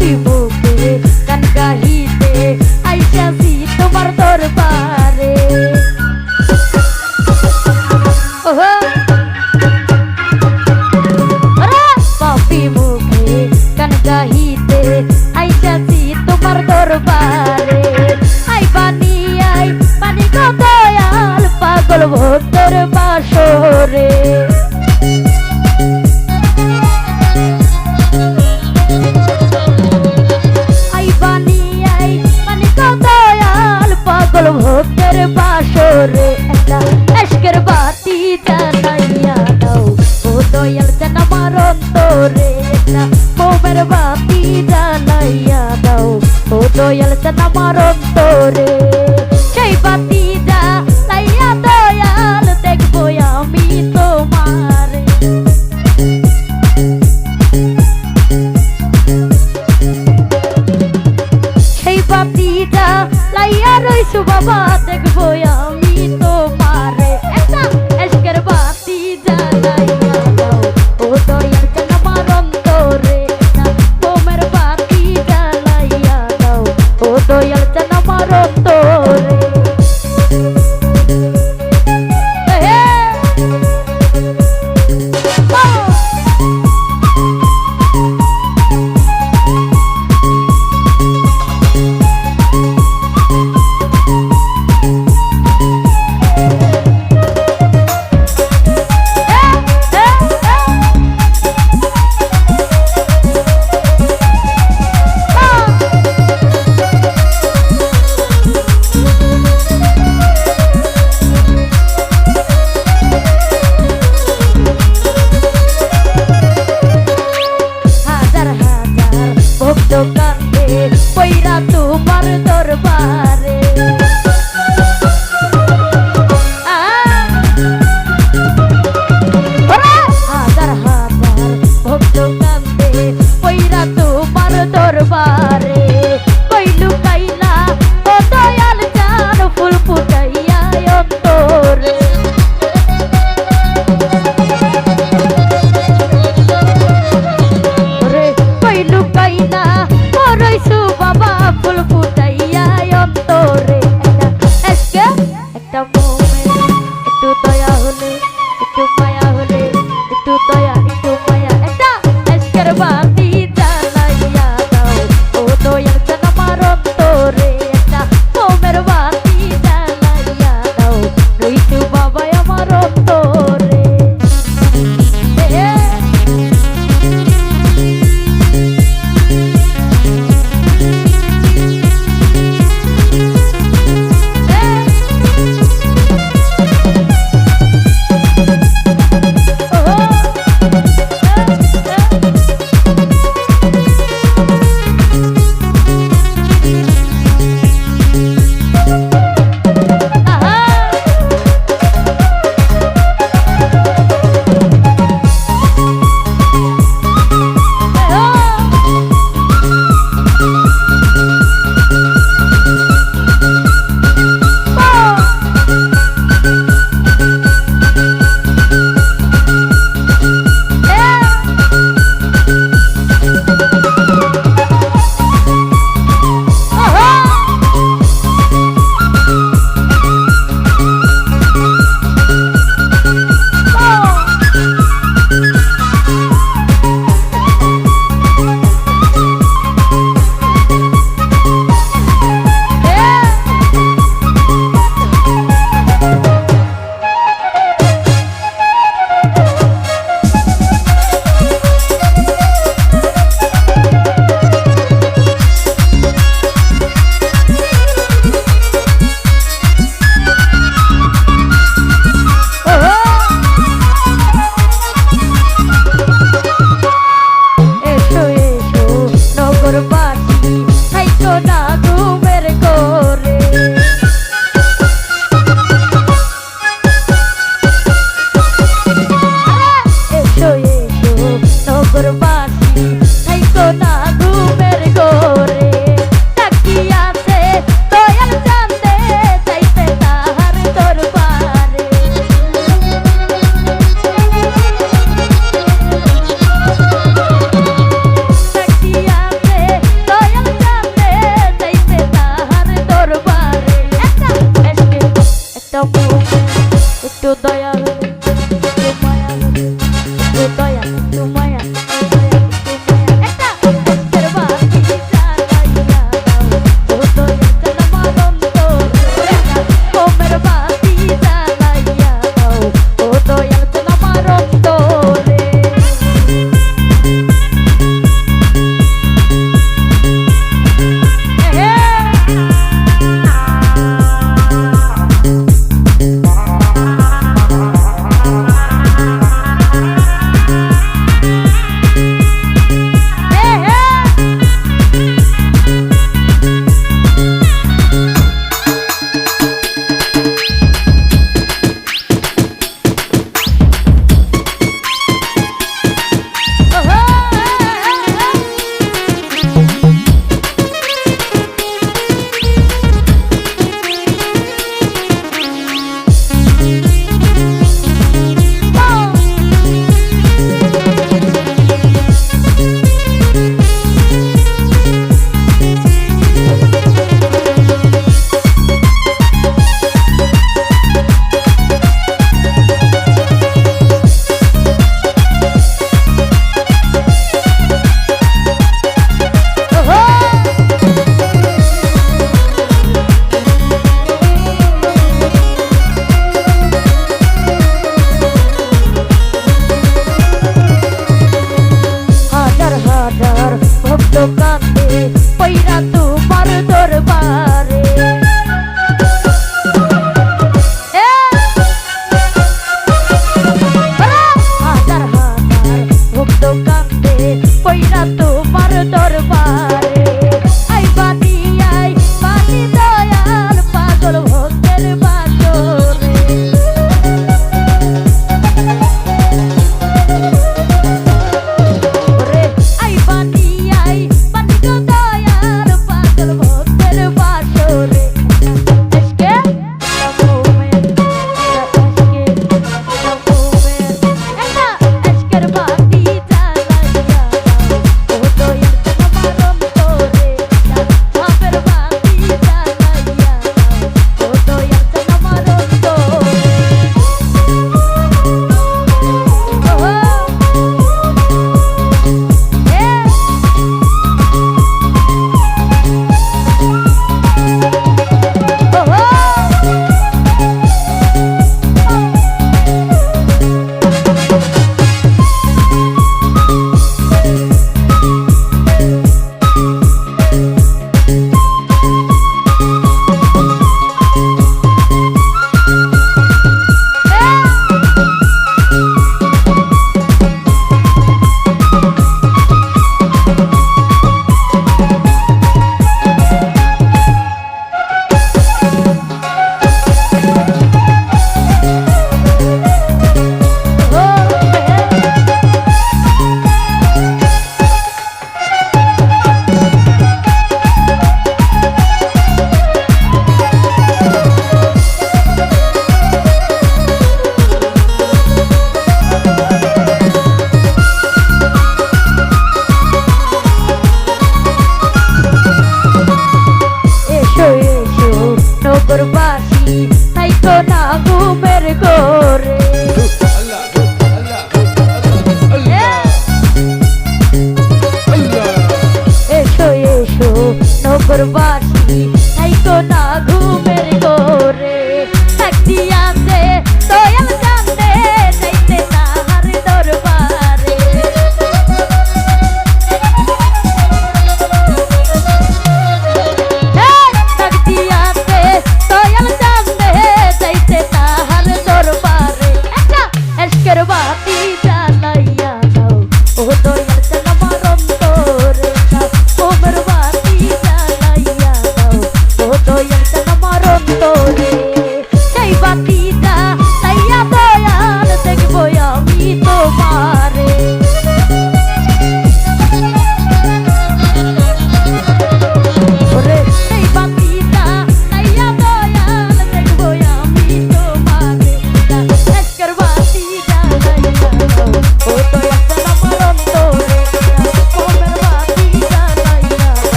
ты будешь. আইসো বাবা, দেখব আমি তোমারে। এটা এসকের বাতি জ্বালাই ও দয়াল যেন আমার অন্তরে তোমার বাতি জ্বালাইয়া দাও। ও দয়াল যেন আমার অন্তরে get a